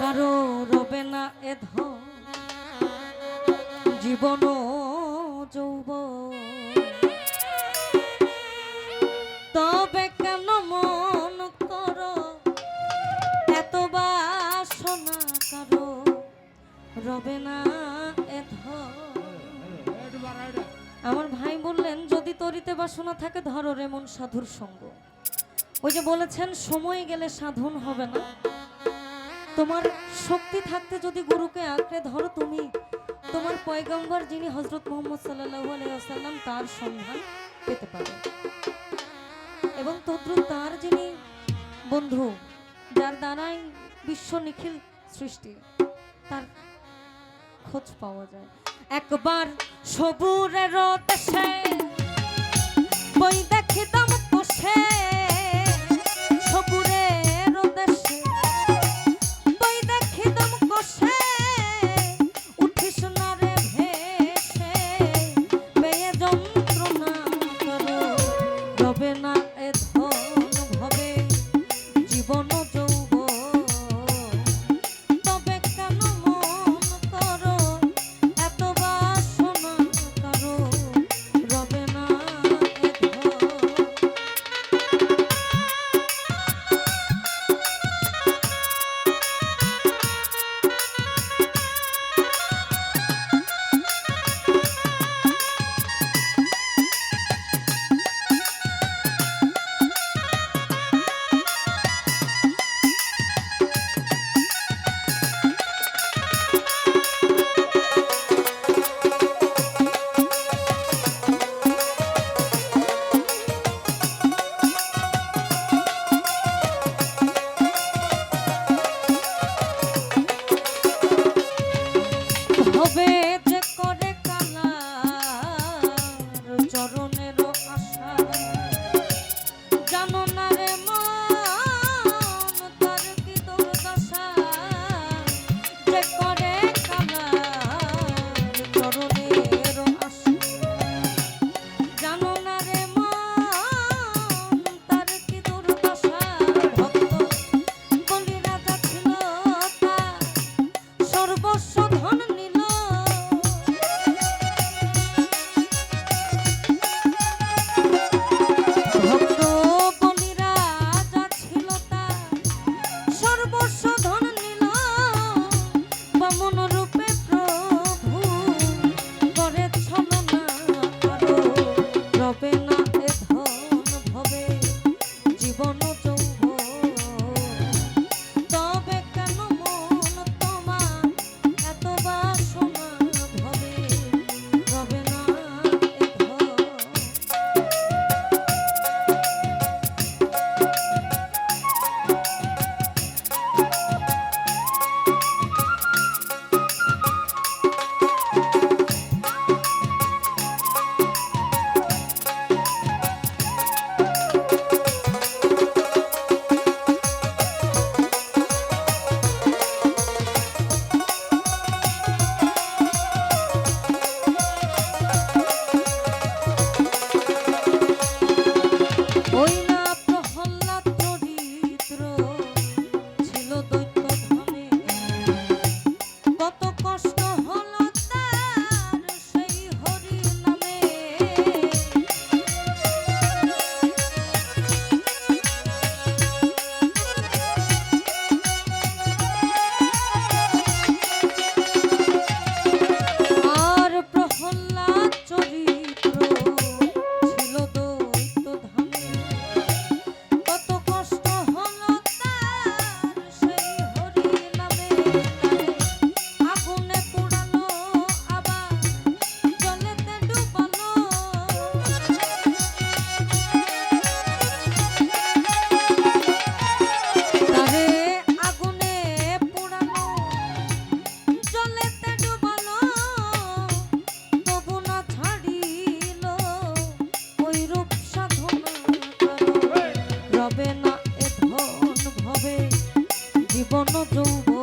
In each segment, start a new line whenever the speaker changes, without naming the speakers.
কারও রবে না এ ধন। জীবন যৌব তবে কেন মন কর? এত বাসনা কারও। রবে না এ আমার ভাই বললেন, যদি তরিতে বাসনা থাকে, ধরো রেমন সাধুর সঙ্গ। ওই যে বলেছেন, সময় গেলে সাধন হবে না। তোমার শক্তি থাকতে যদি গুরুকে আঁকড়ে ধরো, তুমি তোমার পয়গম্বর যিনি হজরত মোহাম্মদ সাল্লাহ আলাইসাল্লাম তার সন্ধান পেতে পারে এবং তদ্রুপ তার যিনি বন্ধু, যার দ্বারাই বিশ্ব নিখিল সৃষ্টি, তার খোঁজ পাওয়া যায়। একবার সবুরের দেশে বই দেখিতাম পোষে কোন যৌব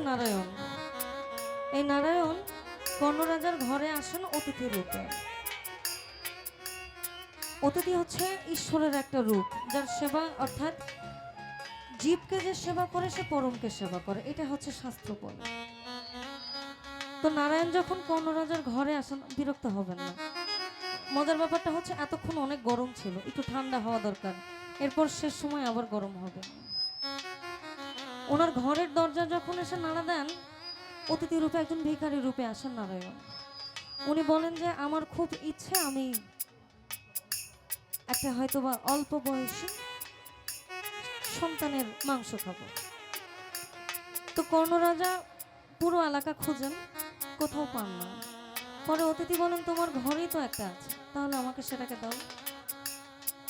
নারায়ণ। কর্ণরাজার ঘরে আসেন অতিথি রূপে। অতিথি হচ্ছে ঈশ্বরের একটা রূপ, যার সেবা অর্থাৎ জীবকে যে সেবা করে, সে পরমকে সেবা করে। এটা হচ্ছে শাস্ত্র তো নারায়ণ যখন কর্ণরাজার ঘরে আসেন, বিরক্ত হবেন না। মজার ব্যাপারটা হচ্ছে, এতক্ষণ অনেক গরম ছিল, একটু ঠান্ডা হওয়া দরকার। এরপর শেষ সময় আবার গরম হবে। ওনার ঘরের দরজা যখন এসে নাড়া দেন, অতিথি রূপে একজন ভিখারি রূপে আসেন নারায়ণ। উনি বলেন যে, আমার খুব ইচ্ছে আমি একটা হয়তো বা অল্প বয়সী সন্তানের মাংস খাব। তো কর্ণরাজা পুরো এলাকা খুঁজেন, কোথাও পান না। পরে অতিথি বলেন, তোমার ঘরেই তো একটা আছে, তাহলে আমাকে সেটাকে দাও।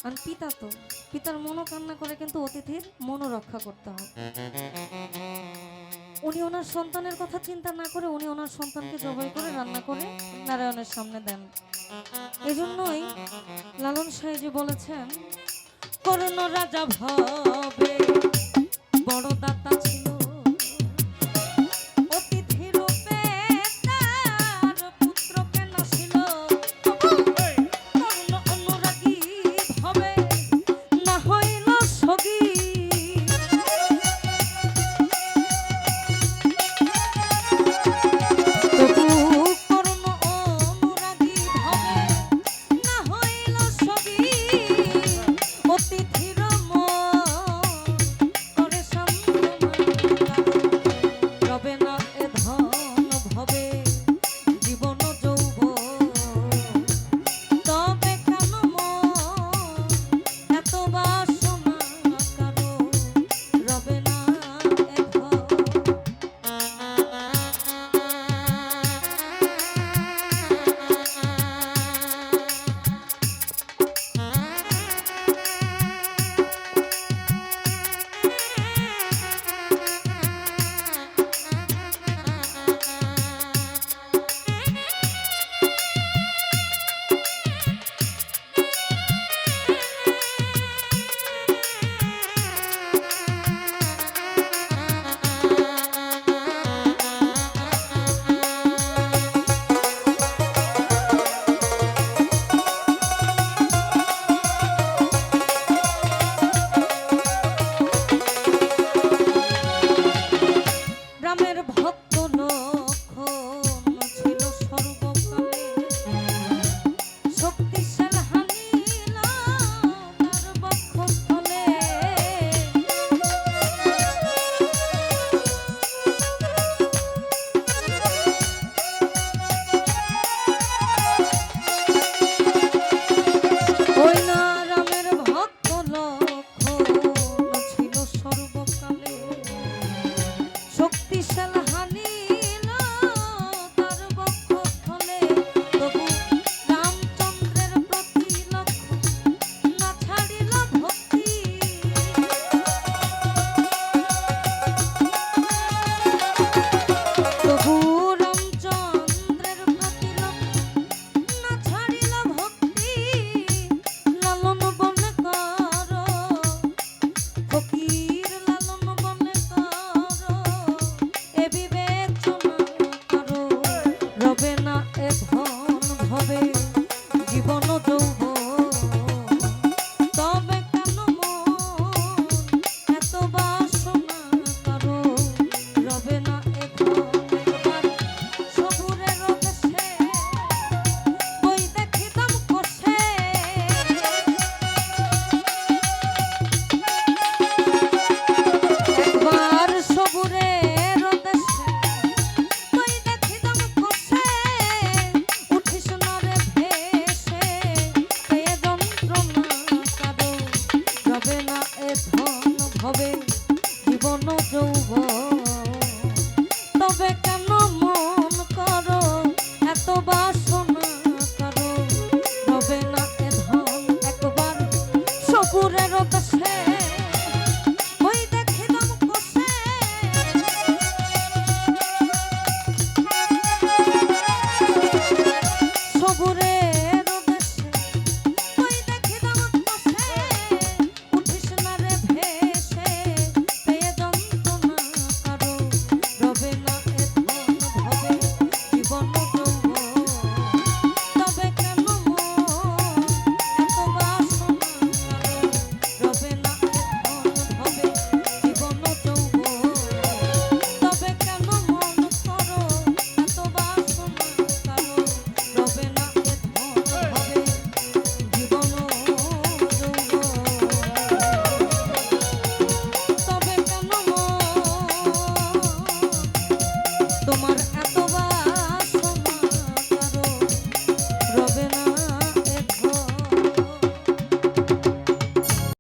আর পিতা তো পিতার মনোকামনা করে কিন্তু অতিথির মনো রক্ষা করতে হবে উনি ওনার সন্তানের কথা চিন্তা না করে উনি ওনার সন্তানকে জবাই করে রান্না করে নারায়ণের সামনে দেন। এজন্যই লালন সাহেজি বলেছেন, করণ রাজা ভাবে, বড় দাতা করো রবে